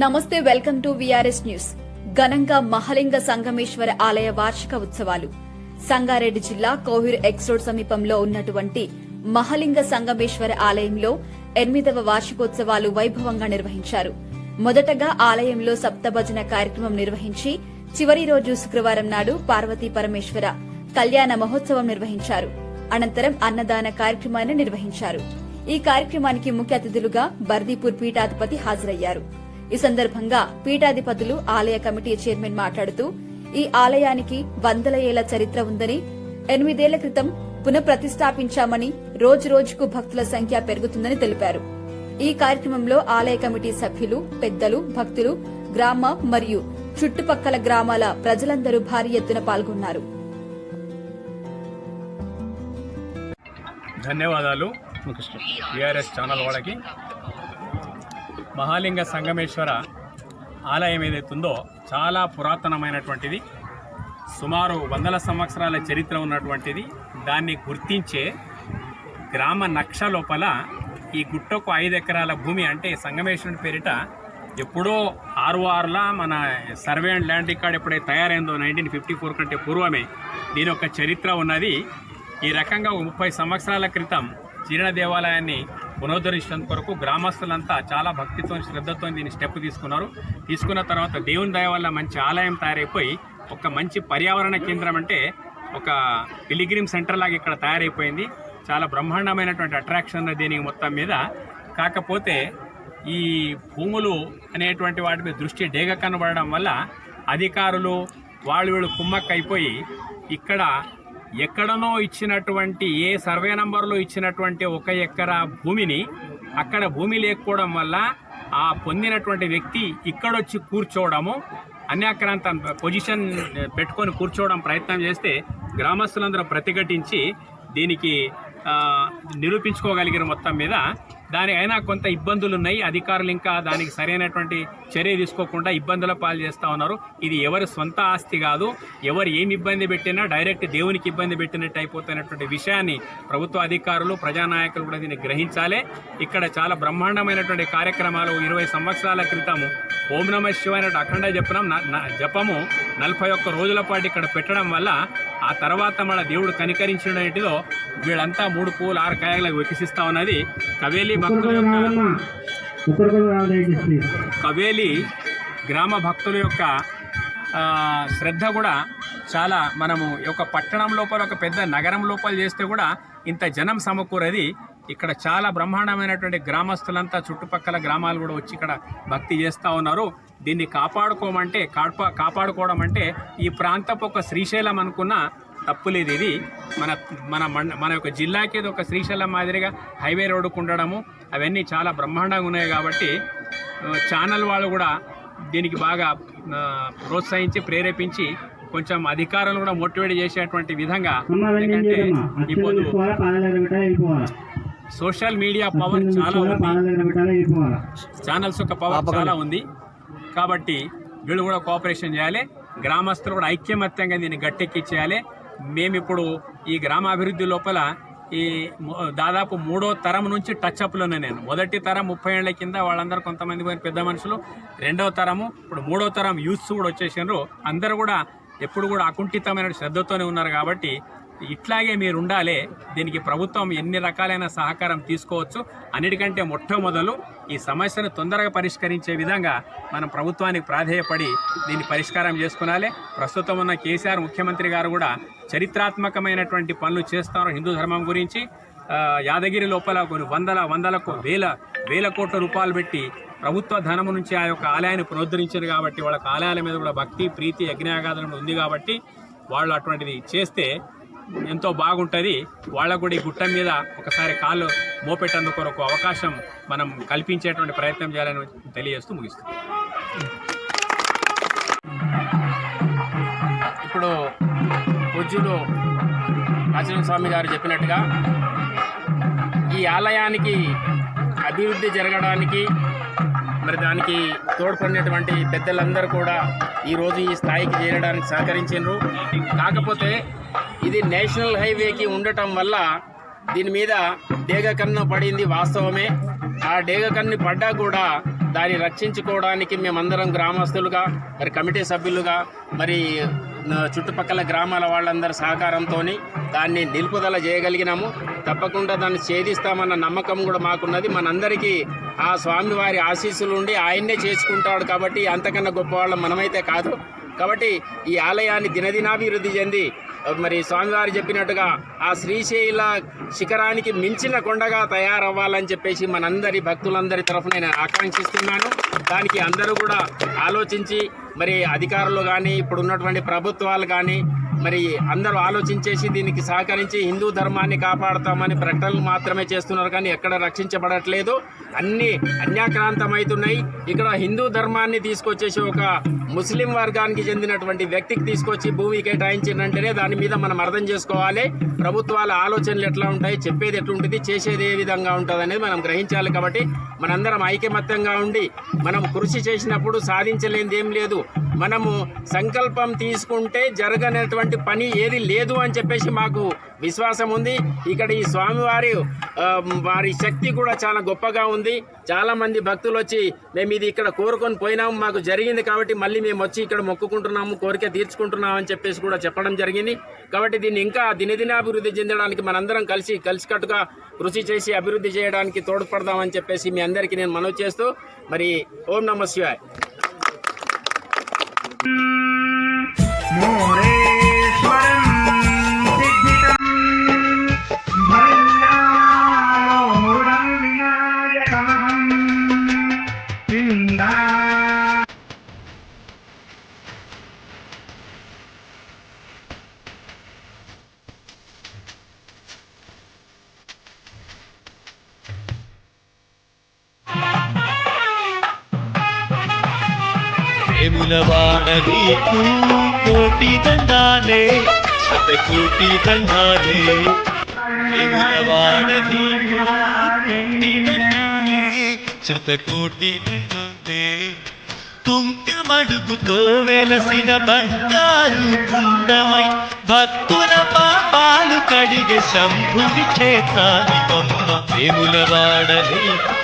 నమస్తే welcome to VRS news ఘనంగా మహలింగ సంగమేశ్వర ఆలయ వార్షిక ఉత్సవాలు. సంగారెడ్డి జిల్లా కోహిర్ ఎక్స్ రోడ్ సమీపంలో ఉన్నటువంటి మహలింగ సంగమేశ్వర ఆలయంలో ఎనిమిదవ వార్షికోత్సవాలు వైభవంగా నిర్వహించారు. మొదటగా ఆలయంలో సప్తభజన కార్యక్రమం నిర్వహించి చివరి రోజు శుక్రవారం నాడు పార్వతీ పరమేశ్వర కళ్యాణ మహోత్సవం నిర్వహించారు. అనంతరం అన్నదాన కార్యక్రమాన్ని నిర్వహించారు. ఈ కార్యక్రమానికి ముఖ్య అతిథులుగా బర్దీపూర్ పీఠాధిపతి హాజరయ్యారు. ఈ సందర్భంగా పీఠాధిపతులు ఆలయ కమిటీ చైర్మన్ మాట్లాడుతూ ఈ ఆలయానికి వందల ఏళ్ళ చరిత్ర ఉందని ఎనిమిదేళ్ళ క్రితం పునఃప్రతిష్ఠాపించామని రోజు రోజుకు భక్తుల సంఖ్య పెరుగుతుందని తెలిపారు. ఈ కార్యక్రమంలో ఆలయ కమిటీ సభ్యులు పెద్దలు భక్తులు గ్రామ మరియు చుట్టుపక్కల గ్రామాల ప్రజలందరూ భారీ ఎత్తున పాల్గొన్నారు. ధన్యవాదాలు. విఆర్ఎస్ ఛానల్ వాళ్ళకి. మహాలింగ సంగమేశ్వర ఆలయం ఏదైతుందో చాలా పురాతనమైనటువంటిది. సుమారు వందల సంవత్సరాల చరిత్ర ఉన్నటువంటిది. దాన్ని గుర్తించే గ్రామ నక్ష లోపల ఈ గుట్టకు ఐదు ఎకరాల భూమి అంటే సంగమేశ్వరుని పేరిట ఎప్పుడో ఆరు ఆరులా మన సర్వే అండ్ ల్యాండ్ రికార్డ్ ఎప్పుడైతే తయారైందో నైన్టీన్ ఫిఫ్టీ ఫోర్ కంటే పూర్వమే దీని యొక్క చరిత్ర ఉన్నది. ఈ రకంగా ఒక ముప్పై సంవత్సరాల క్రితం జీర్ణ దేవాలయాన్ని పునరుద్ధరించడం కొరకు గ్రామస్తులంతా చాలా భక్తితో శ్రద్ధతో దీన్ని స్టెప్ తీసుకున్నారు. తీసుకున్న తర్వాత దేవుని దయ వల్ల మంచి ఆలయం తయారైపోయి ఒక మంచి పర్యావరణ కేంద్రం అంటే ఒక పిలిగ్రిమ్ సెంటర్ లాగా ఇక్కడ తయారైపోయింది. చాలా బ్రహ్మాండమైనటువంటి అట్రాక్షన్ దీనికి మొత్తం మీద. కాకపోతే ఈ భూములు అనేటువంటి వాటి మీద దృష్టి డేగ కనబడడం వల్ల అధికారులు వాళ్ళు వీళ్ళు కుమ్మక్కైపోయి ఇక్కడ ఎక్కడనో ఇచ్చినటువంటి ఏ సర్వే నంబర్లో ఇచ్చినటువంటి ఒక ఎకరా భూమిని అక్కడ భూమి లేకపోవడం వల్ల ఆ పొందినటువంటి వ్యక్తి ఇక్కడొచ్చి కూర్చోవడము అన్యాక్రాంత పొజిషన్ పెట్టుకొని కూర్చోవడం ప్రయత్నం చేస్తే గ్రామస్తులందరూ ప్రతిఘటించి దీనికి నిరూపించుకోగలిగిన మొత్తం మీద దాని అయినా కొంత ఇబ్బందులు ఉన్నాయి అధికారులు ఇంకా దానికి సరైనటువంటి చర్య తీసుకోకుండా ఇబ్బందుల పాలు చేస్తూ ఉన్నారు. ఇది ఎవరి సొంత ఆస్తి కాదు. ఎవరు ఏమి ఇబ్బంది పెట్టినా డైరెక్ట్ దేవునికి ఇబ్బంది పెట్టినట్టు అయిపోతున్నటువంటి విషయాన్ని ప్రభుత్వ అధికారులు ప్రజానాయకులు కూడా దీన్ని గ్రహించాలి. ఇక్కడ చాలా బ్రహ్మాండమైనటువంటి కార్యక్రమాలు ఇరవై సంవత్సరాల క్రితము ఓం నమ శివాయ అఖండ జపనం జపము నలభై ఒక్క రోజుల పాటు ఇక్కడ పెట్టడం వల్ల ఆ తర్వాత మన దేవుడు కనికరించినటిలో వీళ్ళంతా మూడు పూలు ఆరు కాయలకు వికసిస్తా ఉన్నది. కవేలి భక్తుల యొక్క కవేలి గ్రామ భక్తుల యొక్క శ్రద్ధ కూడా చాలా మనము ఒక పట్టణం లోపల ఒక పెద్ద నగరం లోపల చేస్తే కూడా ఇంత జనం సమకూరది. ఇక్కడ చాలా బ్రహ్మాండమైనటువంటి గ్రామస్తులంతా చుట్టుపక్కల గ్రామాలు కూడా వచ్చి ఇక్కడ భక్తి చేస్తూ ఉన్నారు. దీన్ని కాపాడుకోమంటే కాపా కాపాడుకోవడం అంటే ఈ ప్రాంతపు ఒక శ్రీశైలం అనుకున్న తప్పులేదు ఇది. మన మన మండ మన యొక్క జిల్లాకి ఇది ఒక శ్రీశైలం మాదిరిగా హైవే రోడ్డుకు ఉండడము అవన్నీ చాలా బ్రహ్మాండంగా ఉన్నాయి కాబట్టి ఛానల్ వాళ్ళు కూడా దీనికి బాగా ప్రోత్సహించి ప్రేరేపించి కొంచెం అధికారులు కూడా మోటివేట్ చేసేటువంటి విధంగా ఎందుకంటే ఇప్పుడు సోషల్ మీడియా పవర్ చాలా ఉంది. ఛానల్స్ యొక్క పవర్ చాలా ఉంది. కాబట్టి వీళ్ళు కూడా కోఆపరేషన్ చేయాలి. గ్రామస్తులు కూడా ఐక్యమత్యంగా దీన్ని గట్టెక్కించేయాలి మేమిప్పుడు ఈ గ్రామాభివృద్ధి లోపల ఈ దాదాపు మూడో తరం నుంచి టచ్ అప్లోనే నేను. మొదటి తరం ముప్పై ఏళ్ళ కింద వాళ్ళందరూ కొంతమంది పోయిన పెద్ద మనుషులు. రెండవ తరము ఇప్పుడు మూడో తరం యూత్స్ కూడా వచ్చేసారు అందరూ కూడా ఎప్పుడు కూడా అకుంఠితమైన శ్రద్ధతోనే ఉన్నారు కాబట్టి ఇట్లాగే మీరు ఉండాలి దీనికి ప్రభుత్వం ఎన్ని రకాలైన సహకారం తీసుకోవచ్చు అన్నిటికంటే మొట్టమొదలు ఈ సమస్యను తొందరగా పరిష్కరించే విధంగా మనం ప్రభుత్వానికి ప్రాధేయపడి దీన్ని పరిష్కారం చేసుకునాలి. ప్రస్తుతం ఉన్న కేసీఆర్ ముఖ్యమంత్రి గారు కూడా చరిత్రాత్మకమైనటువంటి పనులు చేస్తున్నారు హిందూ ధర్మం గురించి. యాదగిరి లోపల కొన్ని వందల వందలకు వేల వేల కోట్ల రూపాయలు పెట్టి ప్రభుత్వ ధనము నుంచి ఆ యొక్క ఆలయాన్ని పునరుద్ధరించారు కాబట్టి వాళ్ళకి ఆలయాల మీద కూడా భక్తి ప్రీతి యజ్ఞాగాదనం ఉంది కాబట్టి వాళ్ళు అటువంటిది చేస్తే ఎంతో బాగుంటుంది. వాళ్ళకు కూడా ఈ గుట్ట మీద ఒకసారి కాళ్ళు మోపెట్టేందుకు కొరకు అవకాశం మనం కల్పించేటువంటి ప్రయత్నం చేయాలని తెలియజేస్తూ ముగిస్తుంది ఇప్పుడు పూజ్యులు రాజన స్వామి గారు చెప్పినట్టుగా ఈ ఆలయానికి అభివృద్ధి జరగడానికి మరి దానికి తోడ్పడినటువంటి పెద్దలందరూ కూడా ఈరోజు ఈ స్థాయికి చేరడానికి సహకరించారు కాకపోతే ఇది నేషనల్ హైవేకి ఉండటం వల్ల దీని మీద డేగ కన్ను పడింది వాస్తవమే. ఆ డేగకన్న పడ్డా కూడా దాన్ని రక్షించుకోవడానికి మేమందరం గ్రామస్తులుగా మరి కమిటీ సభ్యులుగా మరి చుట్టుపక్కల గ్రామాల వాళ్ళందరి సహకారంతో దాన్ని నిలుపుదల చేయగలిగినాము. తప్పకుండా దాన్ని ఛేదిస్తామన్న నమ్మకం కూడా మాకున్నది. మనందరికీ ఆ స్వామివారి ఆశీస్సులు ఉండి ఆయన్నే చేసుకుంటాడు కాబట్టి అంతకన్నా గొప్పవాళ్ళం మనమైతే కాదు. కాబట్టి ఈ ఆలయాన్ని దినదినాభివృద్ధి చెంది మరి స్వామివారు చెప్పినట్టుగా ఆ శ్రీశైల శిఖరానికి మించిన కొండగా తయారవ్వాలని చెప్పేసి మనందరి భక్తులందరి తరఫున నేను ఆకాంక్షిస్తున్నాను. దానికి అందరూ కూడా ఆలోచించి మరి అధికారులు కానీ ఇప్పుడు ఉన్నటువంటి ప్రభుత్వాలు కానీ మరి అందరూ ఆలోచించేసి దీనికి సహకరించి హిందూ ధర్మాన్ని కాపాడతామని ప్రకటనలు మాత్రమే చేస్తున్నారు కానీ ఎక్కడ రక్షించబడట్లేదు. అన్నీ అన్యాక్రాంతమవుతున్నాయి. ఇక్కడ హిందూ ధర్మాన్ని తీసుకొచ్చేసి ఒక ముస్లిం వర్గానికి చెందినటువంటి వ్యక్తికి తీసుకొచ్చి భూమి కేటాయించిందంటేనే దాని మీద మనం అర్థం చేసుకోవాలి. ప్రభుత్వాల ఆలోచనలు ఎట్లా ఉంటాయి చెప్పేది ఎట్లుంటుంది చేసేది ఏ విధంగా ఉంటుంది అనేది మనం గ్రహించాలి కాబట్టి మనందరం ఐకమత్యంగా ఉండి మనం కృషి చేసినప్పుడు సాధించలేనిది ఏం లేదు. మనము సంకల్పం తీసుకుంటే జరగనటువంటి పని ఏది లేదు అని చెప్పేసి మాకు విశ్వాసం ఉంది. ఇక్కడ ఈ స్వామివారి వారి శక్తి కూడా చాలా గొప్పగా ఉంది. చాలామంది భక్తులు వచ్చి మేము ఇది ఇక్కడ కోరుకొని పోయినాము మాకు జరిగింది కాబట్టి మళ్ళీ మేము వచ్చి ఇక్కడ మొక్కుకుంటున్నాము కోరిక తీర్చుకుంటున్నాము అని చెప్పేసి కూడా చెప్పడం జరిగింది. కాబట్టి దీన్ని ఇంకా దినదినాభివృద్ధి చెందడానికి మనందరం కలిసి కలిసికట్టుగా కృషి చేసి అభివృద్ధి చేయడానికి తోడ్పడదామని చెప్పేసి మీ అందరికీ నేను మనవి చేస్తూ మరి ఓం నమ శివాయ్. மோர నిలవాడ నీకు కోటి దండాలే. శత కోటి దండాలే. నిలవాడ నీకు కోటి దండాలే. శత కోటి దండాలే. తుంకమడుగుతో వెలసిన బంగారు గుండమై భక్తుల పాపాలు కడిగే శంభుని చేతాని బొమ్మ. వేములవాడ నీకు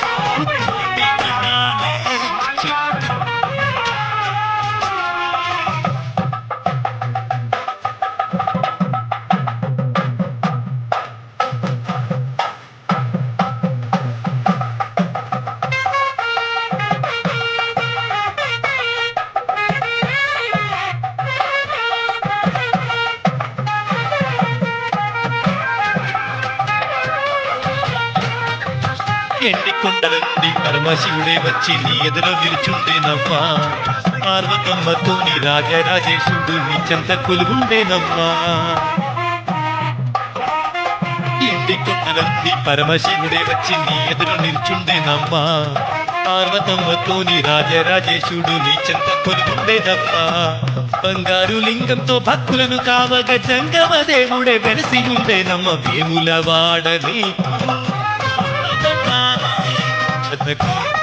ఎండి పరమశివుడే వచ్చి నీ ఎదురు నిలుచుండేనమ్మా. పార్వతమ్మతో నీ రాజరాజేశుడు నీ చెంత కొలుగుండేనమ్మా. ఎండి కొండలండి పరమశివుడే వచ్చి నీ ఎదురు నిల్చుండేనమ్మా. పార్వతమ్మతో నీ రాజరాజేశుడు నీ చెంత కొలుగుండేనమ్మా. బంగారు లింగంతో భక్తులను కావగ జంగమ దేవుడే వెలసి ఉండేనమ్మ. వేముల వాడని देखो।